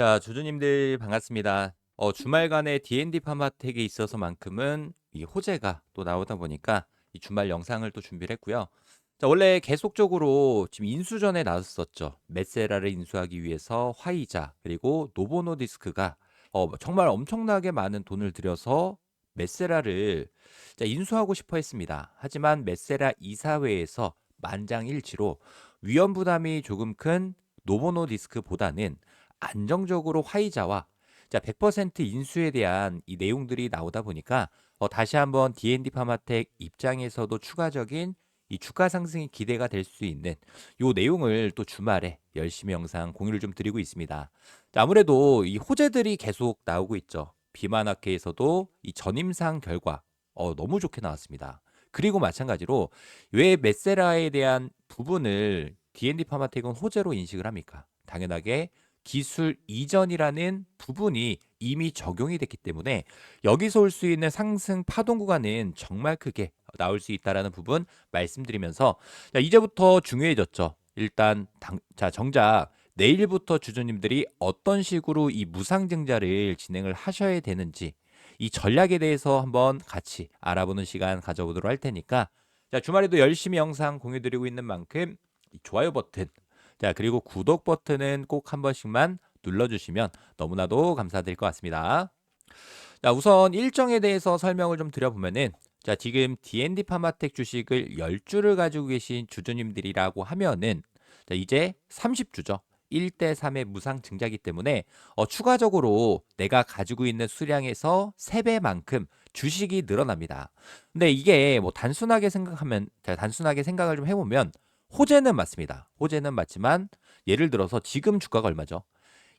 자, 주주님들 반갑습니다. 어, 주말간에 D&D 파마텍에 있어서만큼은 이 호재가 또 나오다 보니까 이 주말 영상을 또 준비를 했고요. 자, 원래 계속적으로 지금 인수전에 나왔었죠. 메세라를 인수하기 위해서 화이자 그리고 노보노디스크가 어, 정말 엄청나게 많은 돈을 들여서 메세라를 자, 인수하고 싶어 했습니다. 하지만 메세라 이사회에서 만장일치로 위험 부담이 조금 큰 노보노디스크보다는 안정적으로 화이자와 자, 100% 인수에 대한 이 내용들이 나오다 보니까 어, 다시 한번 D&D 파마텍 입장에서도 추가적인 이 주가 상승이 기대가 될 수 있는 요 내용을 또 주말에 열심히 영상 공유를 좀 드리고 있습니다. 자, 아무래도 이 호재들이 계속 나오고 있죠. 비만학회에서도 이 전임상 결과 어, 너무 좋게 나왔습니다. 그리고 마찬가지로 왜 메세라에 대한 부분을 D&D 파마텍은 호재로 인식을 합니까? 당연하게 기술 이전이라는 부분이 이미 적용이 됐기 때문에 여기서 올 수 있는 상승 파동 구간은 정말 크게 나올 수 있다라는 부분 말씀드리면서 자, 이제부터 중요해졌죠. 일단 당, 자 정작 내일부터 주주님들이 어떤 식으로 이 무상증자를 진행을 하셔야 되는지 이 전략에 대해서 한번 같이 알아보는 시간 가져보도록 할 테니까 자 주말에도 열심히 영상 공유드리고 있는 만큼 이 좋아요 버튼 자, 그리고 구독 버튼은 꼭 한 번씩만 눌러주시면 너무나도 감사드릴 것 같습니다. 자, 우선 일정에 대해서 설명을 좀 드려보면은 자, 지금 D&D 파마텍 주식을 10주를 가지고 계신 주주님들이라고 하면은 자, 이제 30주죠. 1대 3의 무상 증자기 때문에 어, 추가적으로 내가 가지고 있는 수량에서 3배만큼 주식이 늘어납니다. 근데 이게 뭐 단순하게 생각하면 자, 단순하게 생각을 좀 해보면 호재는 맞습니다. 호재는 맞지만 예를 들어서 지금 주가가 얼마죠?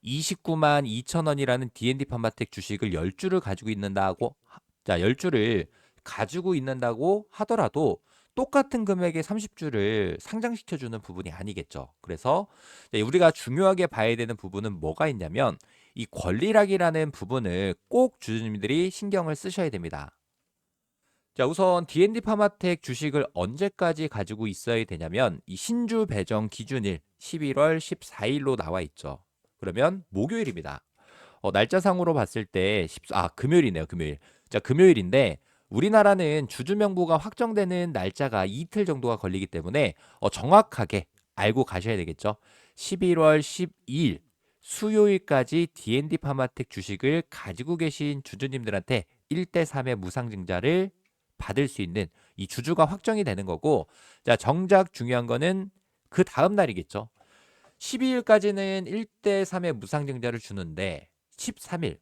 29만 2천 원이라는 D&D 판마텍 주식을 10주를 가지고 있는다고 자, 10주를 가지고 있는다고 하더라도 똑같은 금액의 30주를 상장시켜 주는 부분이 아니겠죠. 그래서 우리가 중요하게 봐야 되는 부분은 뭐가 있냐면 이 권리락이라는 부분을 꼭 주주님들이 신경을 쓰셔야 됩니다. 자, 우선 D&D 파마텍 주식을 언제까지 가지고 있어야 되냐면 이 신주 배정 기준일 11월 14일로 나와 있죠. 그러면 목요일입니다. 어, 날짜상으로 봤을 때 10, 아, 금요일이네요, 금요일. 자, 금요일인데 우리나라는 주주 명부가 확정되는 날짜가 이틀 정도가 걸리기 때문에 어, 정확하게 알고 가셔야 되겠죠. 11월 12일 수요일까지 D&D 파마텍 주식을 가지고 계신 주주님들한테 1대 3의 무상증자를 받을 수 있는 이 주주가 확정이 되는 거고 자 정작 중요한 거는 그 다음 날이겠죠. 12일까지는 1대 3의 무상증자를 주는데 13일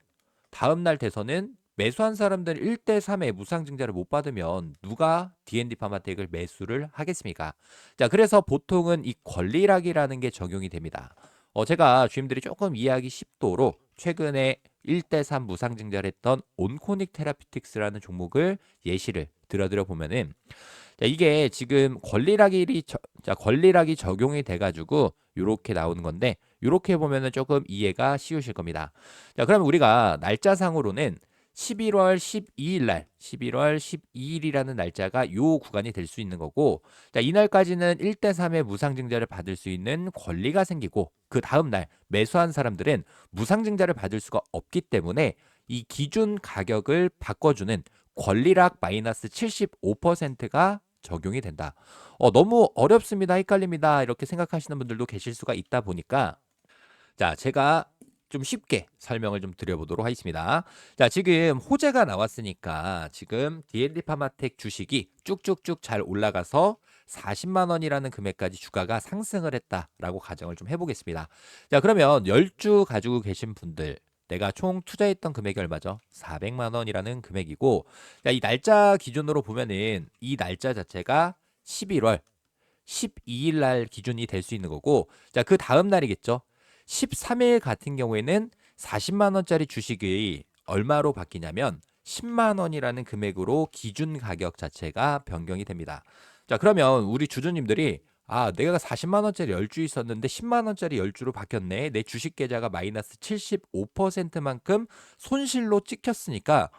다음 날 돼서는 매수한 사람들 1대 3의 무상증자를 못 받으면 누가 D&D 파마텍을 매수를 하겠습니까? 자, 그래서 보통은 이 권리락이라는 게 적용이 됩니다. 어, 제가 주임들이 조금 이해하기 쉽도록 최근에 1대3 무상증자를 했던 온코닉 테라피틱스라는 종목을 예시를 들어드려 보면은 자, 이게 지금 권리락이 자, 권리락이 적용이 돼 가지고 요렇게 나오는 건데 요렇게 보면은 조금 이해가 쉬우실 겁니다. 자, 그러면 우리가 날짜상으로는 11월 12일 날, 11월 12일이라는 날짜가 요 구간이 될 수 있는 거고, 자, 이날까지는 1대 3의 무상증자를 받을 수 있는 권리가 생기고, 그 다음 날 매수한 사람들은 무상증자를 받을 수가 없기 때문에 이 기준 가격을 바꿔주는 권리락 마이너스 75%가 적용이 된다. 어, 너무 어렵습니다. 헷갈립니다. 이렇게 생각하시는 분들도 계실 수가 있다 보니까 자, 제가 좀 쉽게 설명을 좀 드려보도록 하겠습니다. 자, 지금 호재가 나왔으니까 지금 D&D 파마텍 주식이 쭉쭉쭉 잘 올라가서 40만 원이라는 금액까지 주가가 상승을 했다라고 가정을 좀 해보겠습니다. 자, 그러면 10주 가지고 계신 분들 내가 총 투자했던 금액이 얼마죠? 400만 원이라는 금액이고 자, 이 날짜 기준으로 보면은 이 날짜 자체가 11월 12일 날 기준이 될 수 있는 거고 자, 그 다음 날이겠죠. 13일 같은 경우에는 40만 원짜리 주식이 얼마로 바뀌냐면 10만 원이라는 금액으로 기준 가격 자체가 변경이 됩니다. 자, 그러면 우리 주주님들이 아, 내가 40만 원짜리 10주 있었는데 10만 원짜리 10주로 바뀌었네. 내 주식 계좌가 마이너스 75%만큼 손실로 찍혔으니까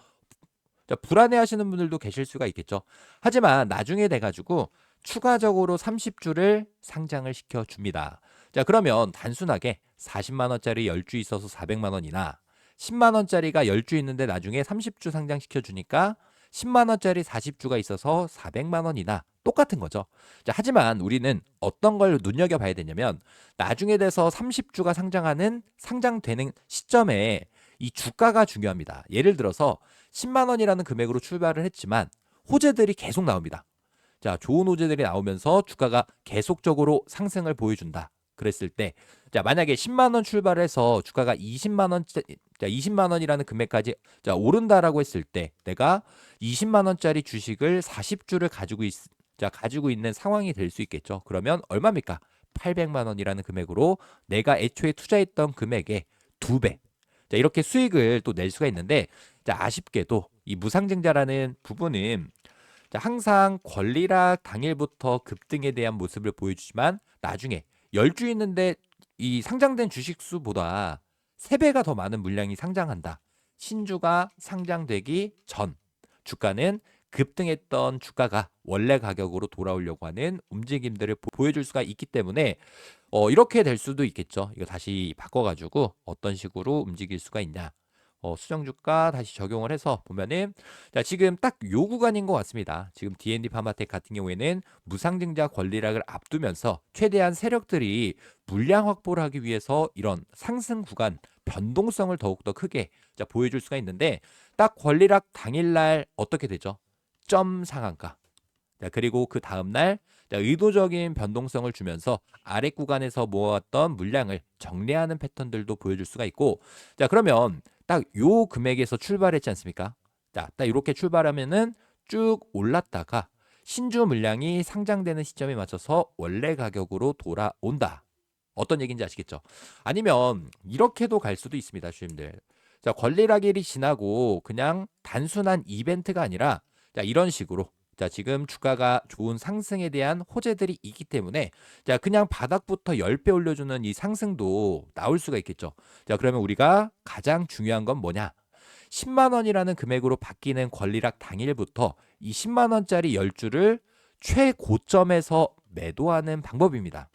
자, 불안해 하시는 분들도 계실 수가 있겠죠. 하지만 나중에 돼 가지고 추가적으로 30주를 상장을 시켜 줍니다. 자, 그러면 단순하게 40만 원짜리 10주 있어서 400만 원이나 10만 원짜리가 10주 있는데 나중에 30주 상장시켜 주니까 10만 원짜리 40주가 있어서 400만 원이나 똑같은 거죠. 자, 하지만 우리는 어떤 걸 눈여겨 봐야 되냐면 나중에 돼서 30주가 상장하는 상장되는 시점에 이 주가가 중요합니다. 예를 들어서 10만 원이라는 금액으로 출발을 했지만 호재들이 계속 나옵니다. 자, 좋은 호재들이 나오면서 주가가 계속적으로 상승을 보여준다. 그랬을 때, 자, 만약에 10만 원 출발해서 주가가 20만 원, 자, 20만 원이라는 금액까지 자, 오른다라고 했을 때, 내가 20만 원짜리 주식을 40주를 가지고 있, 자, 가지고 있는 상황이 될 수 있겠죠. 그러면 얼마입니까? 800만 원이라는 금액으로 내가 애초에 투자했던 금액의 두 배. 자, 이렇게 수익을 또 낼 수가 있는데, 자, 아쉽게도 이 무상증자라는 부분은 자, 항상 권리락 당일부터 급등에 대한 모습을 보여주지만 나중에 10주 있는데 이 상장된 주식 수보다 3배가 더 많은 물량이 상장한다. 신주가 상장되기 전 주가는 급등했던 주가가 원래 가격으로 돌아오려고 하는 움직임들을 보- 보여줄 수가 있기 때문에 어, 이렇게 될 수도 있겠죠. 이거 다시 바꿔가지고 어떤 식으로 움직일 수가 있냐. 어, 수정 주가 다시 적용을 해서 보면은 자 지금 딱 요 구간인 것 같습니다. 지금 D&D 파마텍 같은 경우에는 무상증자 권리락을 앞두면서 최대한 세력들이 물량 확보를 하기 위해서 이런 상승 구간 변동성을 더욱더 크게 자, 보여줄 수가 있는데 딱 권리락 당일날 어떻게 되죠? 점 상한가. 자, 그리고 그 다음날 자, 의도적인 변동성을 주면서 아래 구간에서 모았던 물량을 정리하는 패턴들도 보여줄 수가 있고 자 그러면 딱 요 금액에서 출발했지 않습니까? 자, 딱 이렇게 출발하면은 쭉 올랐다가 신주 물량이 상장되는 시점에 맞춰서 원래 가격으로 돌아온다. 어떤 얘기인지 아시겠죠? 아니면 이렇게도 갈 수도 있습니다, 주님들. 자, 권리락일이 지나고 그냥 단순한 이벤트가 아니라 자, 이런 식으로 자, 지금 주가가 좋은 상승에 대한 호재들이 있기 때문에 자, 그냥 바닥부터 10배 올려주는 이 상승도 나올 수가 있겠죠. 자, 그러면 우리가 가장 중요한 건 뭐냐? 10만 원이라는 금액으로 바뀌는 권리락 당일부터 이 10만 원짜리 10주를 최고점에서 매도하는 방법입니다.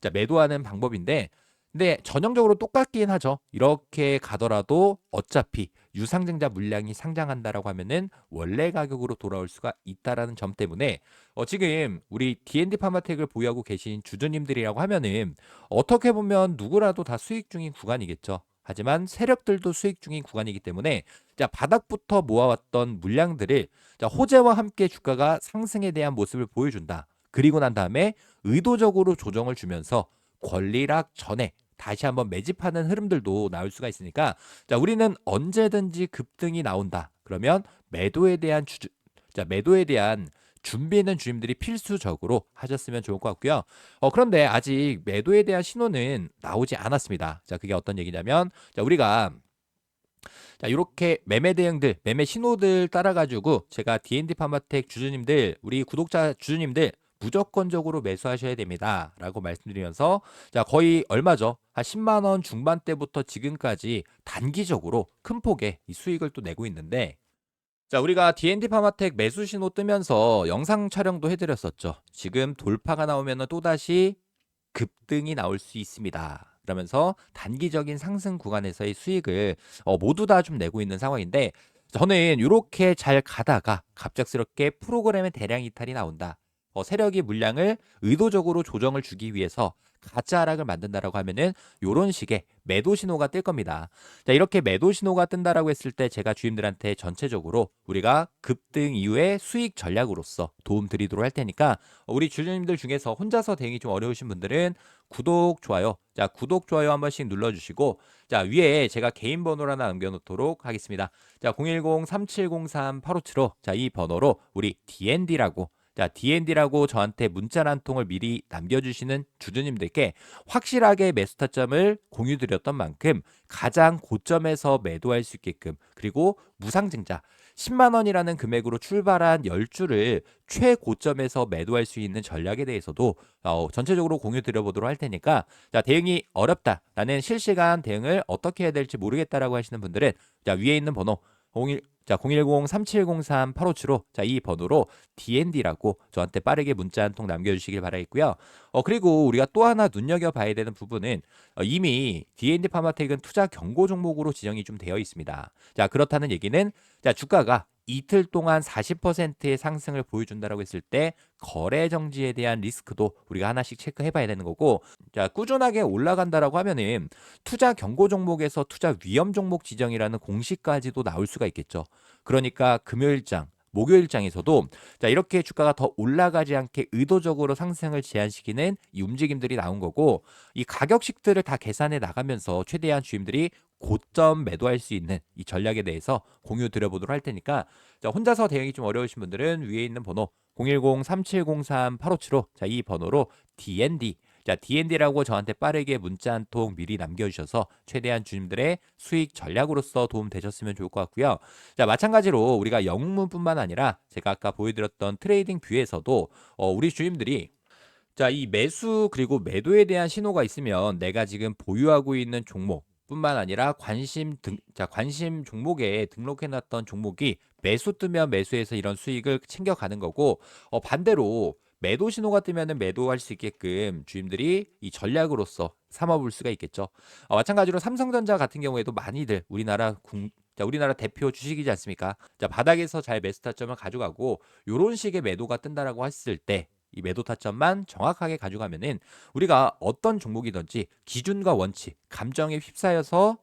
자, 매도하는 방법인데 근데 전형적으로 똑같긴 하죠. 이렇게 가더라도 어차피 유상증자 물량이 상장한다라고 하면은 원래 가격으로 돌아올 수가 있다라는 점 때문에 어 지금 우리 D&D 파마텍을 보유하고 계신 주주님들이라고 하면은 어떻게 보면 누구라도 다 수익 중인 구간이겠죠. 하지만 세력들도 수익 중인 구간이기 때문에 자 바닥부터 모아왔던 물량들을 자 호재와 함께 주가가 상승에 대한 모습을 보여준다. 그리고 난 다음에 의도적으로 조정을 주면서 권리락 전에 다시 한번 매집하는 흐름들도 나올 수가 있으니까 자 우리는 언제든지 급등이 나온다. 그러면 매도에 대한 주, 자 매도에 대한 준비는 주님들이 필수적으로 하셨으면 좋을 것 같고요. 어, 그런데 아직 매도에 대한 신호는 나오지 않았습니다. 자, 그게 어떤 얘기냐면, 자, 우리가 자, 이렇게 매매 대응들, 매매 신호들 따라가지고 제가 D&D 파마텍 주주님들, 우리 구독자 주주님들 무조건적으로 매수하셔야 됩니다. 라고 말씀드리면서 자, 거의 얼마죠? 한 10만 원 중반대부터 지금까지 단기적으로 큰 폭의 이 수익을 또 내고 있는데 자, 우리가 D&D 파마텍 매수 신호 뜨면서 영상 촬영도 해드렸었죠. 지금 돌파가 나오면 또다시 급등이 나올 수 있습니다. 그러면서 단기적인 상승 구간에서의 수익을 어, 모두 다 좀 내고 있는 상황인데 저는 이렇게 잘 가다가 갑작스럽게 프로그램의 대량 이탈이 나온다. 어, 세력이 물량을 의도적으로 조정을 주기 위해서 가짜 하락을 만든다라고 하면은 이런 식의 매도 신호가 뜰 겁니다. 자, 이렇게 매도 신호가 뜬다라고 했을 때 제가 주임들한테 전체적으로 우리가 급등 이후에 수익 전략으로서 도움 드리도록 할 테니까 우리 주주님들 중에서 혼자서 대응이 좀 어려우신 분들은 구독, 좋아요. 자, 구독, 좋아요 한 번씩 눌러주시고 자, 위에 제가 개인 번호를 하나 남겨놓도록 하겠습니다. 자, 010-3703-8575 자, 이 번호로 우리 DND라고 자, D&D라고 저한테 문자 한 통을 미리 남겨주시는 주주님들께 확실하게 매수 타점을 공유드렸던 만큼 가장 고점에서 매도할 수 있게끔 그리고 무상증자 10만 원이라는 금액으로 출발한 10주를 최고점에서 매도할 수 있는 전략에 대해서도 어, 전체적으로 공유 드려보도록 할 테니까 자 대응이 어렵다 나는 실시간 대응을 어떻게 해야 될지 모르겠다라고 하시는 분들은 자 위에 있는 번호 01 자, 010-3703-8575. 자, 이 번호로 DND라고 저한테 빠르게 문자 한 통 남겨주시길 바라겠고요. 어, 그리고 우리가 또 하나 눈여겨봐야 되는 부분은 어, 이미 DND 파마텍은 투자 경고 종목으로 지정이 좀 되어 있습니다. 자, 그렇다는 얘기는 자, 주가가 이틀 동안 40%의 상승을 보여준다라고 했을 때 거래 정지에 대한 리스크도 우리가 하나씩 체크해 봐야 되는 거고 자 꾸준하게 올라간다라고 하면은 투자 경고 종목에서 투자 위험 종목 지정이라는 공식까지도 나올 수가 있겠죠. 그러니까 금요일장 목요일장에서도 자 이렇게 주가가 더 올라가지 않게 의도적으로 상승을 제한시키는 이 움직임들이 나온 거고 이 가격식들을 다 계산해 나가면서 최대한 주임들이 고점 매도할 수 있는 이 전략에 대해서 공유 드려보도록 할 테니까 자 혼자서 대응이 좀 어려우신 분들은 위에 있는 번호 010-3703-8575 자 이 번호로 DND 자, DND라고 저한테 빠르게 문자 한 통 미리 남겨주셔서 최대한 주님들의 수익 전략으로서 도움 되셨으면 좋을 것 같고요. 자, 마찬가지로 우리가 영문뿐만 아니라 제가 아까 보여드렸던 트레이딩 뷰에서도 어, 우리 주님들이 자, 이 매수 그리고 매도에 대한 신호가 있으면 내가 지금 보유하고 있는 종목 뿐만 아니라 관심 등, 자, 관심 종목에 등록해 놨던 종목이 매수 뜨면 매수해서 이런 수익을 챙겨가는 거고 어, 반대로 매도 신호가 뜨면은 매도할 수 있게끔 주임들이 이 전략으로서 삼아볼 수가 있겠죠. 어, 마찬가지로 삼성전자 같은 경우에도 많이들 우리나라 국, 자, 우리나라 대표 주식이지 않습니까? 자, 바닥에서 잘 매수 타점을 가져가고 요런 식의 매도가 뜬다라고 했을 때 이 매도 타점만 정확하게 가져가면은 우리가 어떤 종목이든지 기준과 원칙, 감정에 휩싸여서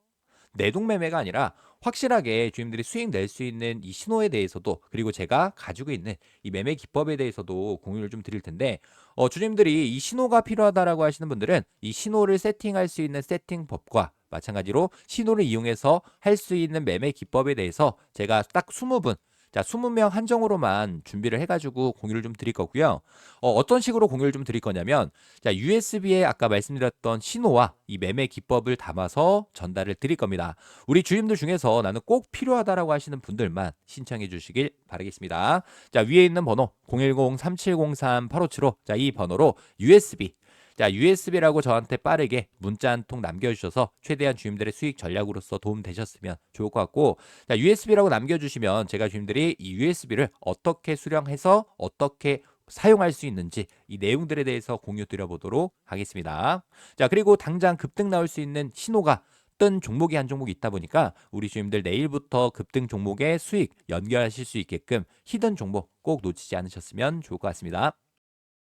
내동 매매가 아니라 확실하게 주임들이 수익 낼 수 있는 이 신호에 대해서도 그리고 제가 가지고 있는 이 매매 기법에 대해서도 공유를 좀 드릴 텐데 어, 주님들이 이 신호가 필요하다라고 하시는 분들은 이 신호를 세팅할 수 있는 세팅법과 마찬가지로 신호를 이용해서 할 수 있는 매매 기법에 대해서 제가 딱 20분 자, 20명 한정으로만 준비를 해가지고 공유를 좀 드릴 거고요. 어, 떤 식으로 공유를 좀 드릴 거냐면, 자, USB에 아까 말씀드렸던 신호와 이 매매 기법을 담아서 전달을 드릴 겁니다. 우리 주임들 중에서 나는 꼭 필요하다라고 하시는 분들만 신청해 주시길 바라겠습니다. 자, 위에 있는 번호 010-3703-8575. 자, 이 번호로 USB 자, USB라고 저한테 빠르게 문자 한 통 남겨주셔서 최대한 주임들의 수익 전략으로서 도움 되셨으면 좋을 것 같고, 자, USB라고 남겨주시면 제가 주임들이 이 USB를 어떻게 수령해서 어떻게 사용할 수 있는지 이 내용들에 대해서 공유 드려보도록 하겠습니다. 자, 그리고 당장 급등 나올 수 있는 신호가 뜬 종목이 한 종목이 있다 보니까 우리 주임들 내일부터 급등 종목의 수익 연결하실 수 있게끔 히든 종목 꼭 놓치지 않으셨으면 좋을 것 같습니다.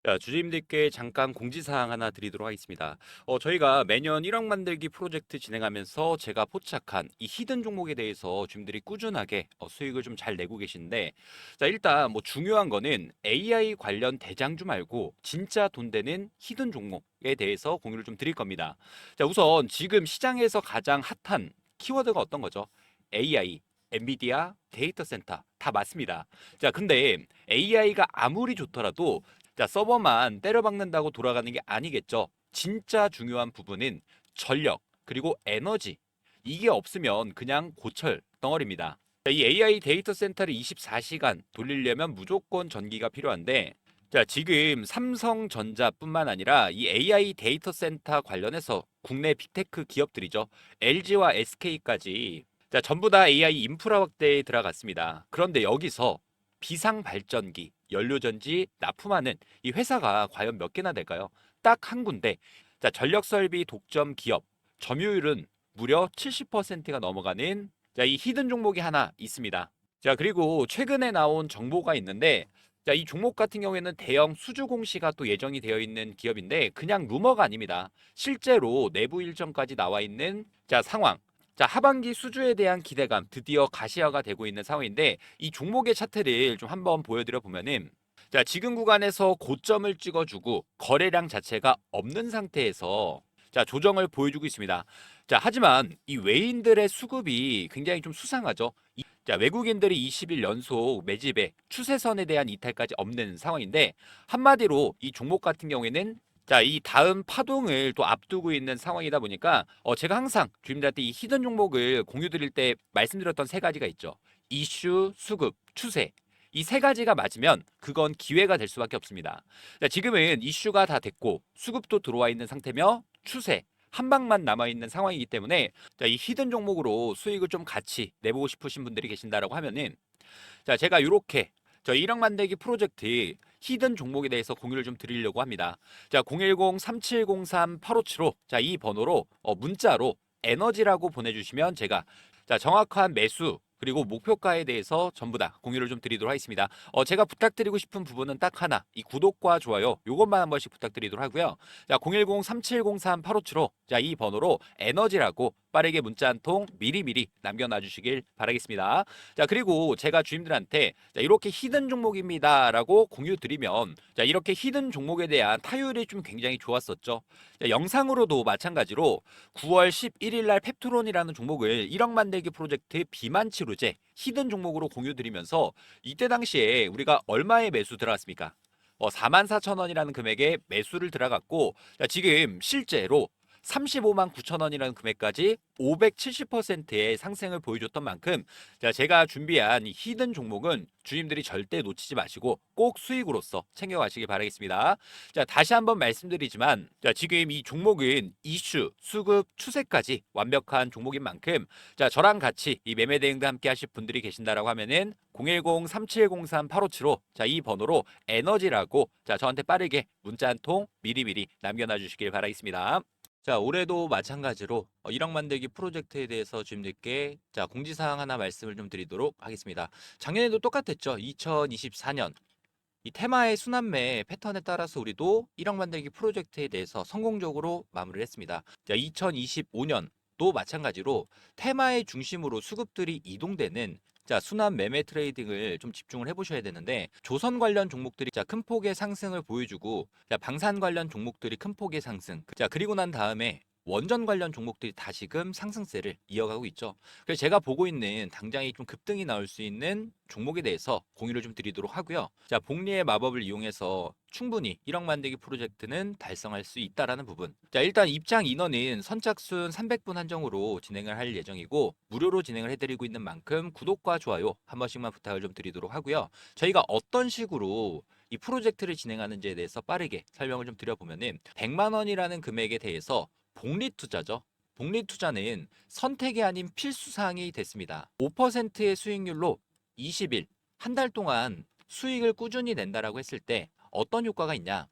자, 주주님들께 잠깐 공지사항 하나 드리도록 하겠습니다. 어, 저희가 매년 1억 만들기 프로젝트 진행하면서 제가 포착한 이 히든 종목에 대해서 주주님들이 꾸준하게 어, 수익을 좀 잘 내고 계신데, 자, 일단 뭐 중요한 거는 AI 관련 대장주 말고 진짜 돈 되는 히든 종목에 대해서 공유를 좀 드릴 겁니다. 자, 우선 지금 시장에서 가장 핫한 키워드가 어떤 거죠? AI, 엔비디아, 데이터 센터 다 맞습니다. 자, 근데 AI가 아무리 좋더라도 자, 서버만 때려박는다고 돌아가는 게 아니겠죠. 진짜 중요한 부분은 전력, 그리고 에너지. 이게 없으면 그냥 고철 덩어리입니다. 자, 이 AI 데이터 센터를 24시간 돌리려면 무조건 전기가 필요한데, 자, 지금 삼성전자뿐만 아니라 이 AI 데이터 센터 관련해서 국내 빅테크 기업들이죠. LG와 SK까지 자, 전부 다 AI 인프라 확대에 들어갔습니다. 그런데 여기서 비상 발전기, 연료전지 납품하는 이 회사가 과연 몇 개나 될까요? 딱 한 군데. 자, 전력 설비 독점 기업 점유율은 무려 70%가 넘어가는 자, 이 히든 종목이 하나 있습니다. 자, 그리고 최근에 나온 정보가 있는데 자, 이 종목 같은 경우에는 대형 수주 공시가 또 예정이 되어 있는 기업인데 그냥 루머가 아닙니다. 실제로 내부 일정까지 나와 있는 자, 상황. 자, 하반기 수주에 대한 기대감 드디어 가시화가 되고 있는 상황인데 이 종목의 차트를 좀 한번 보여드려 보면은 자, 지금 구간에서 고점을 찍어주고 거래량 자체가 없는 상태에서 자, 조정을 보여주고 있습니다. 자, 하지만 이 외인들의 수급이 굉장히 좀 수상하죠. 이, 자, 외국인들이 20일 연속 매집에 추세선에 대한 이탈까지 없는 상황인데 한마디로 이 종목 같은 경우에는 자, 이 다음 파동을 또 앞두고 있는 상황이다 보니까 어, 제가 항상 주임들한테 이 히든 종목을 공유 드릴 때 말씀드렸던 세 가지가 있죠. 이슈, 수급, 추세. 이 세 가지가 맞으면 그건 기회가 될 수밖에 없습니다. 자, 지금은 이슈가 다 됐고 수급도 들어와 있는 상태며 추세. 한 방만 남아 있는 상황이기 때문에 자, 이 히든 종목으로 수익을 좀 같이 내보고 싶으신 분들이 계신다라고 하면은 자, 제가 이렇게 저 1억 만들기 프로젝트 히든 종목에 대해서 공유를 좀 드리려고 합니다. 자, 010-3703-8575 자, 이 번호로 어, 문자로 에너지라고 보내주시면 제가 자, 정확한 매수 그리고 목표가에 대해서 전부 다 공유를 좀 드리도록 하겠습니다. 어, 제가 부탁드리고 싶은 부분은 딱 하나, 이 구독과 좋아요, 요것만 한 번씩 부탁드리도록 하고요. 자, 010-3703-8575 자, 이 번호로 에너지라고 빠르게 문자 한 통 미리미리 남겨놔 주시길 바라겠습니다. 자, 그리고 제가 주임들한테 자, 이렇게 히든 종목입니다 라고 공유 드리면 자, 이렇게 히든 종목에 대한 타율이 좀 굉장히 좋았었죠. 자, 영상으로도 마찬가지로 9월 11일 날 펩트론이라는 종목을 1억 만들기 프로젝트 비만 치료제 히든 종목으로 공유 드리면서 이때 당시에 우리가 얼마의 매수 들어갔습니까? 어, 44,000원이라는 금액에 매수를 들어갔고 자, 지금 실제로 35만 9천 원이라는 금액까지 570%의 상승을 보여줬던 만큼 자, 제가 준비한 이 히든 종목은 주임들이 절대 놓치지 마시고 꼭 수익으로서 챙겨가시길 바라겠습니다. 자, 다시 한번 말씀드리지만 자, 지금 이 종목은 이슈, 수급, 추세까지 완벽한 종목인 만큼 자, 저랑 같이 이 매매 대응도 함께 하실 분들이 계신다라고 하면은 010-3703-8575 자, 이 번호로 에너지라고 자, 저한테 빠르게 문자 한 통 미리미리 남겨놔 주시길 바라겠습니다. 자, 올해도 마찬가지로 어, 1억 만들기 프로젝트에 대해서 주임들께 자, 공지사항 하나 말씀을 좀 드리도록 하겠습니다. 작년에도 똑같았죠. 2024년 이 테마의 순환매 패턴에 따라서 우리도 1억 만들기 프로젝트에 대해서 성공적으로 마무리를 했습니다. 자, 2025년도 마찬가지로 테마의 중심으로 수급들이 이동되는 자, 순환 매매 트레이딩을 좀 집중을 해보셔야 되는데 조선 관련 종목들이 자, 큰 폭의 상승을 보여주고 자, 방산 관련 종목들이 큰 폭의 상승. 자, 그리고 난 다음에 원전 관련 종목들이 다시금 상승세를 이어가고 있죠. 그래서 제가 보고 있는 당장이 좀 급등이 나올 수 있는 종목에 대해서 공유를 좀 드리도록 하고요. 자, 복리의 마법을 이용해서 충분히 1억 만들기 프로젝트는 달성할 수 있다라는 부분. 자, 일단 입장 인원은 선착순 300분 한정으로 진행을 할 예정이고 무료로 진행을 해드리고 있는 만큼 구독과 좋아요 한 번씩만 부탁을 좀 드리도록 하고요. 저희가 어떤 식으로 이 프로젝트를 진행하는지에 대해서 빠르게 설명을 좀 드려보면은 100만 원이라는 금액에 대해서 복리 투자죠. 복리 투자는 선택이 아닌 필수 사항이 됐습니다. 5%의 수익률로 20일 한 달 동안 수익을 꾸준히 낸다라고 했을 때 어떤 효과가 있냐?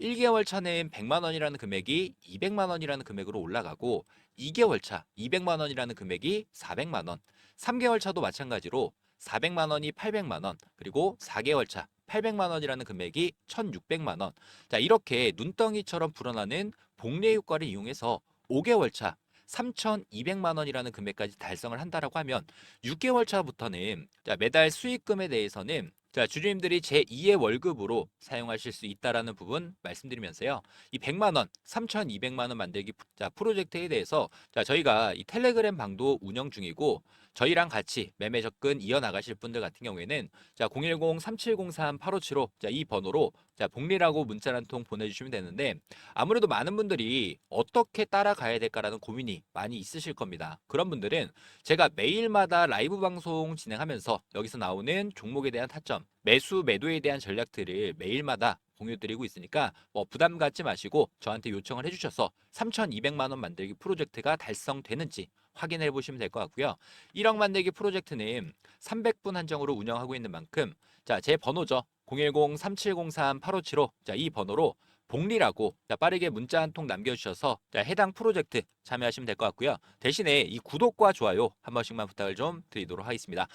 1개월 차는 100만 원이라는 금액이 200만 원이라는 금액으로 올라가고 2개월 차 200만 원이라는 금액이 400만 원, 3개월 차도 마찬가지로 400만 원이 800만 원, 그리고 4개월 차 800만 원이라는 금액이 1,600만 원. 자, 이렇게 눈덩이처럼 불어나는 복리 효과를 이용해서 5개월 차 3,200만 원이라는 금액까지 달성을 한다라고 하면 6개월 차부터는 자, 매달 수익금에 대해서는 자, 주주님들이 제2의 월급으로 사용하실 수 있다라는 부분 말씀드리면서요. 이 100만 원, 3,200만 원 만들기 자, 프로젝트에 대해서 자, 저희가 이 텔레그램 방도 운영 중이고 저희랑 같이 매매 접근 이어나가실 분들 같은 경우에는 자, 010-3703-8575 자, 이 번호로 자, 복리라고 문자 한 통 보내주시면 되는데 아무래도 많은 분들이 어떻게 따라가야 될까라는 고민이 많이 있으실 겁니다. 그런 분들은 제가 매일마다 라이브 방송 진행하면서 여기서 나오는 종목에 대한 타점, 매수, 매도에 대한 전략들을 매일마다 공유드리고 있으니까 뭐 부담 갖지 마시고 저한테 요청을 해주셔서 3,200만 원 만들기 프로젝트가 달성되는지 확인해 보시면 될 것 같고요. 1억 만들기 프로젝트는 300분 한정으로 운영하고 있는 만큼 자, 제 번호죠. 010-3703-8575 자, 이 번호로 복리라고 자, 빠르게 문자 한 통 남겨주셔서 자, 해당 프로젝트 참여하시면 될 것 같고요. 대신에 이 구독과 좋아요 한 번씩만 부탁을 좀 드리도록 하겠습니다.